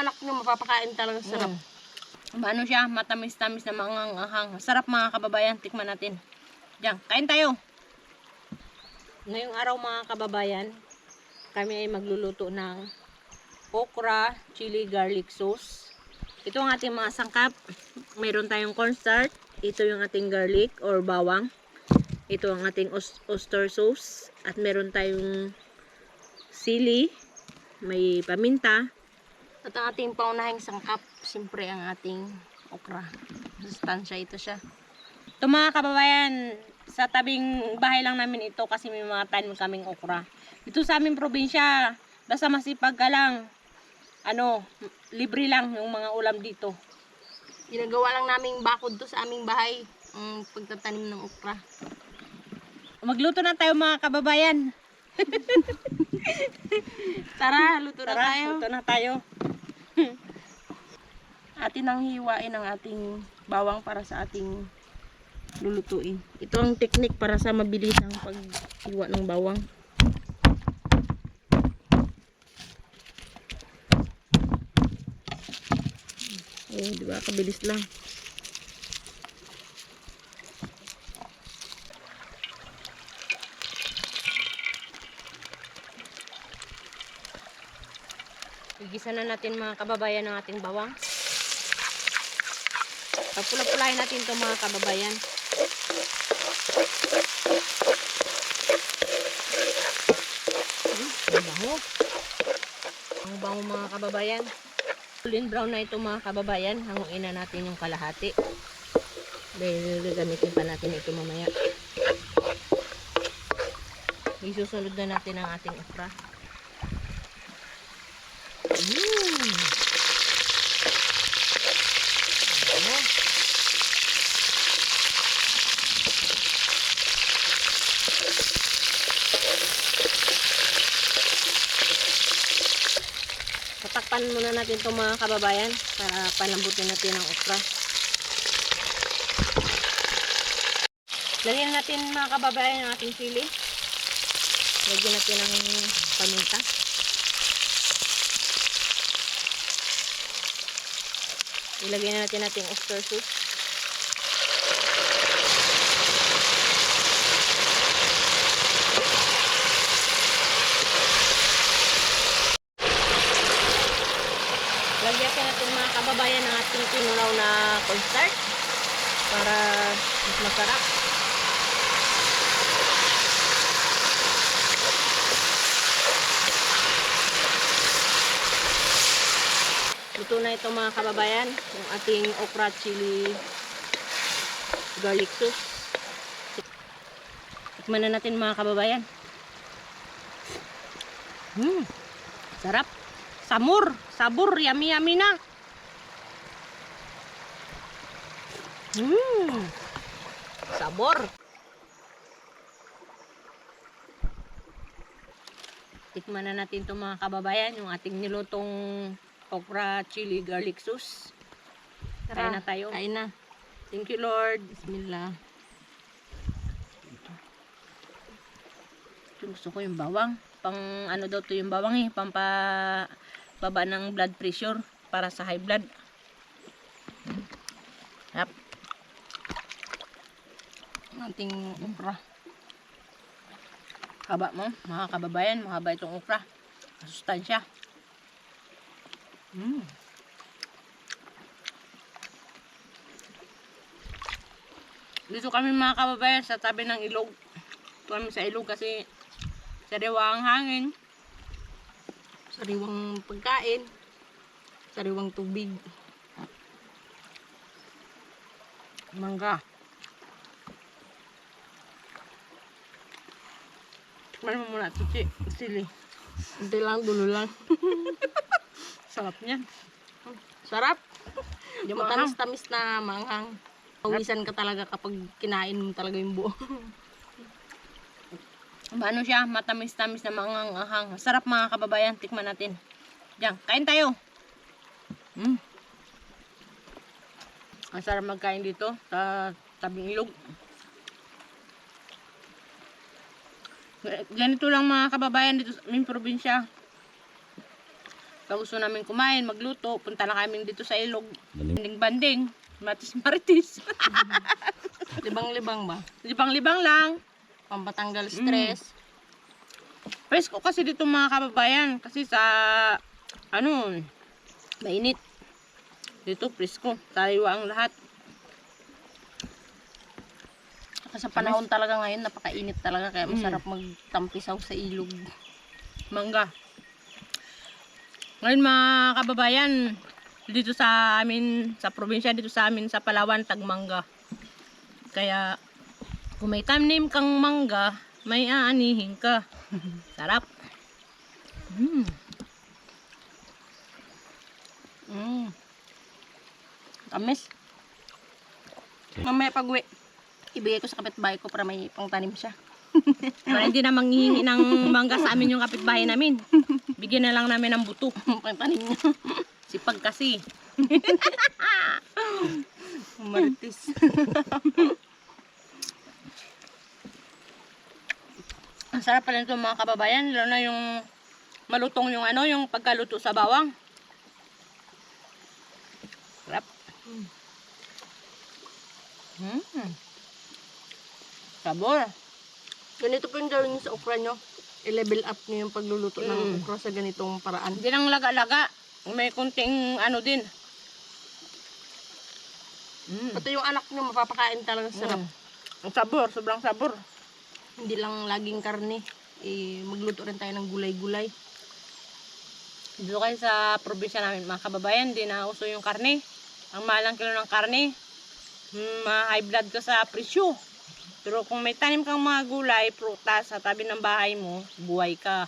anak nyo, mapapakain talaga sarap. Mm. Ano siya, matamis-tamis na manganghang. Sarap mga kababayan, tikman natin. Diyan, kain tayo. Ngayong araw mga kababayan, kami ay magluluto ng okra, chili, garlic sauce. Ito ang ating mga sangkap. Mayroon tayong cornstarch. Ito yung ating garlic or bawang. Ito ang ating oyster sauce. At meron tayong sili, may paminta, At ang ating paunahing sangkap, siyempre ang ating okra. Sustansya ito siya. Ito mga kababayan, sa tabing bahay lang namin ito kasi may mga tanim kaming okra. Dito sa aming probinsya, basta masipag ka lang, ano, libre lang yung mga ulam dito. Ginagawa lang naming bakod to sa aming bahay, ang pagtatanim ng okra. Magluto na tayo mga kababayan. Tara, luto na Tara, tayo. luto na tayo. atin ang hiwain ang ating bawang para sa ating lulutuin. Ito ang technique para sa mabilis ang paghiwa ng bawang. Oh, di ba? Kabilis lang. Igisa na natin mga kababayan ng ating bawang. Pagpula-pulahin natin to mga kababayan. Hmm, ang bango. Ang bango mga kababayan. Golden brown na ito mga kababayan. Hanguin na natin yung kalahati. Dahil gagamitin pa natin ito mamaya. Isusunod na natin ang ating okra. Tatakpan muna natin itong mga kababayan para palambutin natin ang okra. Lagyan natin mga kababayan ang ating sili. Lagyan natin ng paminta. Ilagay na natin natin oyster sauce. Lagyan pa natin kababayan ng ating tinulaw na cornstarch para mas masarap. Luto na ito mga kababayan, yung ating okra chili garlic sauce. Tikman na natin mga kababayan. Hmm, sarap. Samur, sabur, yummy yummy na. Hmm, sabor. Tikman na natin ito mga kababayan, yung ating nilutong okra chili garlic sauce. Kain na tayo. Kain na. Thank you Lord. Bismillah. Ito, gusto ko yung bawang. Pang ano daw to yung bawang eh. Pampa baba ng blood pressure para sa high blood. Yap. Ang ating okra. Haba mo, mga kababayan. Mahaba itong okra. Masustansya. Mm. Dito kami mga kababayan sa tabi ng ilog. Ito kami sa ilog kasi sariwa ang hangin. Sariwang pagkain. Sariwang tubig. Mangga. Tikman mo muna ito, Chi. Sili. Hindi lang, dulo lang. Sarap niyan. Sarap. Yung Maanghang. matamis-tamis na manghang. Pawisan ka talaga kapag kinain mo talaga yung buo. Ano siya? Matamis-tamis na manganghang. Sarap mga kababayan. Tikman natin. Diyan, kain tayo. Mm. Ang sarap magkain dito sa tabing ilog. Ganito lang mga kababayan dito sa aming probinsya. Pag gusto namin kumain, magluto, punta na kami dito sa ilog. Banding-banding, matis-maritis. Libang-libang ba? Libang-libang lang. Pampatanggal stress. Presko kasi dito mga kababayan. Kasi sa, ano, mainit. Dito, presko. Sariwa ang lahat. Kasi panahon talaga ngayon, napakainit talaga. Kaya masarap magtampisaw sa ilog. Mangga. Ngayon mga kababayan, dito sa amin, sa probinsya, dito sa amin, sa Palawan, tagmangga. Kaya, kung may tanim kang mangga, may aanihin ka. Sarap. Mm. Mm. Tamis. Mamaya pag uwi, ibigay ko sa kapitbahay ko para may pangtanim siya. Para hindi na manghihingi ng mangga sa amin yung kapitbahay namin. Bigyan na lang namin ng buto. pangtanim niya. Sipag kasi. Martis. Ang sarap pala nito mga kababayan, lalo na yung malutong yung ano, yung pagkaluto sa bawang. Sarap. Mm. Sabor. Ganito po yung gawin niyo sa okra nyo. I-level up niyo yung pagluluto Mm. ng okra sa ganitong paraan. Hindi lang laga-laga. May kunting ano din. Mm. Pati yung anak nyo, mapapakain talaga sa sarap. Mm. Ang sabor, sobrang sabor. Hindi lang laging karne. Eh, magluto rin tayo ng gulay-gulay. Dito kayo sa probinsya namin, mga kababayan, di na uso yung karne. Ang mahal ang kilo ng karne, hmm, ma-high blood ka sa presyo. Pero kung may tanim kang mga gulay, prutas sa tabi ng bahay mo, buhay ka.